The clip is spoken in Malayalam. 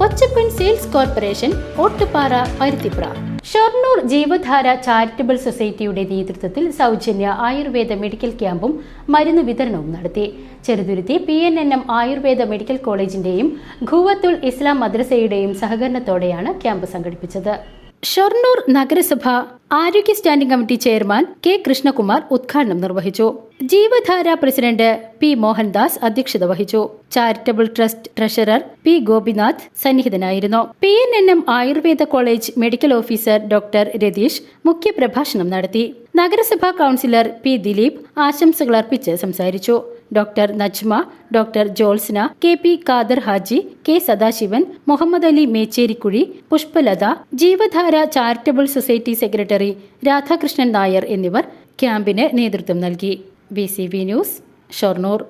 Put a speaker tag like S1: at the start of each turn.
S1: Kochappan sales corporation Ottupara Paruthipra Shoranur Jeevadhara charitable സൊസൈറ്റിയുടെ നേതൃത്വത്തിൽ സൗജന്യ ആയുർവേദ മെഡിക്കൽ ക്യാമ്പും മരുന്ന് വിതരണവും നടത്തി. Cheruthuruthy P N N M ayurveda medical കോളേജിന്റെയും ഖുവത്തുൽ Islam മദ്രസയുടെയും സഹകരണത്തോടെയാണ് ക്യാമ്പ് സംഘടിപ്പിച്ചത്. ഷൊർണൂർ നഗരസഭ ആരോഗ്യ standing committee chairman K Krishnakumar ഉദ്ഘാടനം നിർവഹിച്ചു. ജീവധാര പ്രസിഡന്റ് പി മോഹൻദാസ് അധ്യക്ഷത വഹിച്ചു. Charitable trust treasurer P Gopinath സന്നിഹിതനായിരുന്നു. P N N M Ayurveda college medical officer doctor Ratheesh മുഖ്യപ്രഭാഷണം നടത്തി. നഗരസഭാ കൗൺസിലർ പി ദിലീപ് ആശംസകൾ അർപ്പിച്ച് സംസാരിച്ചു. Doctor Najma doctor Jolsna K P Khader Haji K Sadasivan Muhammad Ali Mecherikuzhi Pushpalatha Jeevadhara charitable society secretary Radhakrishnan Nair എന്നിവർ ക്യാമ്പിന് നേതൃത്വം നൽകി. B news Shoranur.